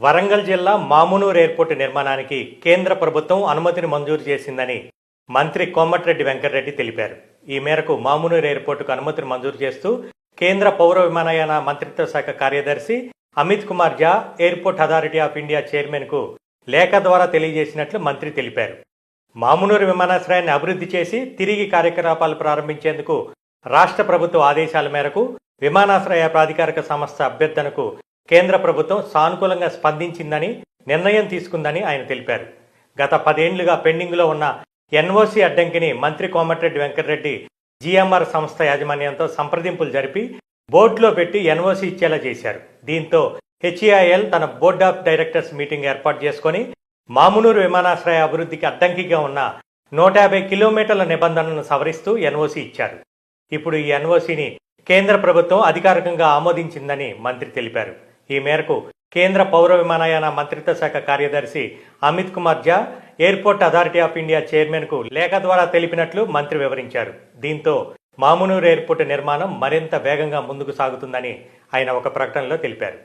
వరంగల్ జిల్లా మామునూరు ఎయిర్పోర్టు నిర్మాణానికి కేంద్ర ప్రభుత్వం అనుమతిని మంజూరు చేసిందని మంత్రి కోమటిరెడ్డి వెంకటరెడ్డి తెలిపారు. ఈ మేరకు మామునూరు ఎయిర్పోర్టుకు అనుమతిని మంజూరు చేస్తూ కేంద్ర పౌర విమానయాన మంత్రిత్వ శాఖ కార్యదర్శి Amit Kumar Jha airport authority of India చైర్మన్కు లేఖ ద్వారా తెలియజేసినట్లు మంత్రి తెలిపారు. మామునూరు విమానాశ్రయాన్ని అభివృద్ధి చేసి తిరిగి కార్యకలాపాలు ప్రారంభించేందుకు రాష్ట్ర ప్రభుత్వ ఆదేశాల మేరకు విమానాశ్రయ ప్రాధికారిక సంస్థ అభ్యర్థనకు కేంద్ర ప్రభుత్వం సానుకూలంగా స్పందించిందని నిర్ణయం తీసుకుందని ఆయన తెలిపారు. గత పదేండ్లుగా పెండింగ్లో ఉన్న ఎన్ఓసి అడ్డంకిని మంత్రి కోమటిరెడ్డి వెంకటరెడ్డి జిఎంఆర్ సంస్థ యాజమాన్యంతో సంప్రదింపులు జరిపి బోర్డులో పెట్టి ఎన్ఓసి ఇచ్చేలా చేశారు. దీంతో హెచ్ఈఐఎల్ తన బోర్డ్ ఆఫ్ డైరెక్టర్స్ మీటింగ్ ఏర్పాటు చేసుకొని మామునూరు విమానాశ్రయ అభివృద్ధికి అడ్డంకిగా ఉన్న నూట యాభై కిలోమీటర్ల నిబంధనలను సవరిస్తూ ఎన్ఓసి ఇచ్చారు. ఇప్పుడు ఈ ఎన్ఓసిని కేంద్ర ప్రభుత్వం అధికారికంగా ఆమోదించిందని మంత్రి తెలిపారు. ఈ మేరకు కేంద్ర పౌర విమానయాన మంత్రిత్వ శాఖ కార్యదర్శి Amit Kumar Jha airport authority of India చైర్మన్కు లేఖ ద్వారా తెలిపినట్లు మంత్రి వివరించారు. దీంతో మామునూరు ఎయిర్పోర్టు నిర్మాణం మరింత వేగంగా ముందుకు సాగుతుందని ఆయన ఒక ప్రకటనలో తెలిపారు.